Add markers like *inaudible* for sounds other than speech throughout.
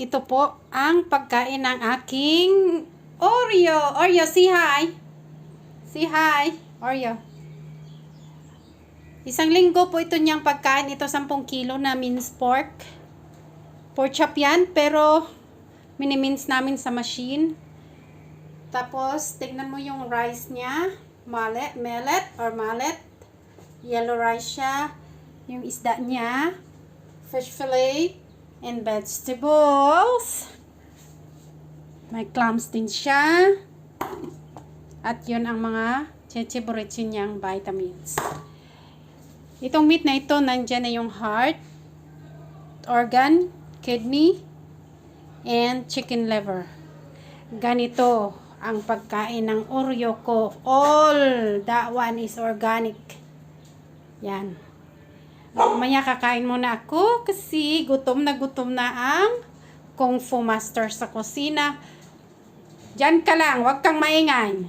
ito po ang pagkain ng aking Oreo. Oreo, say hi. Say hi, Oreo. Isang linggo po ito niyang pagkain. Ito 10 kilo na minced pork. Pork chop yan, pero minimince namin sa machine. Tapos, tignan mo yung rice niya. Mallet, millet or mallet. Yellow rice siya. Yung isda niya. Fish fillet. And vegetables. May clams din siya. At yun ang mga checheburitsi niyang vitamins. Itong meat na ito, nandyan na yung heart, organ, kidney, and chicken liver. Ganito ang pagkain ng Oreo ko. All that one is organic. Yan. Mamaya kakain muna ako kasi gutom na gutom na ang Kung Fu Master sa kusina. Diyan ka lang, huwag kang maingay.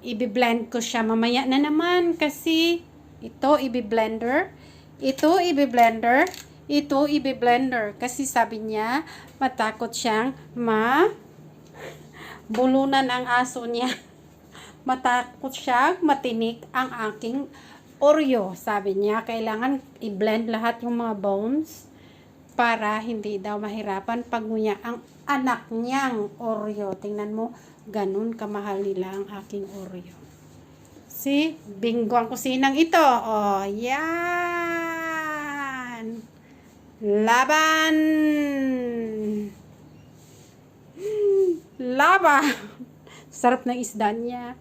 Ibi-blend ko siya mamaya na naman kasi ito ibi-blender, ito ibi-blender, ito ibi-blender kasi sabi niya matakot siyang ma bulunan ang aso niya. *laughs* Matakot siyang matinik ang aking Oreo. Sabi niya, kailangan i-blend lahat yung mga bones para hindi daw mahirapan pag nguya ang anak niyang Oreo. Tingnan mo, ganun kamahal nila ang aking Oreo. See? Bingo ang kusinang ito. Oh, yan. Laban. Laba. *laughs* Sarap ng isda niya.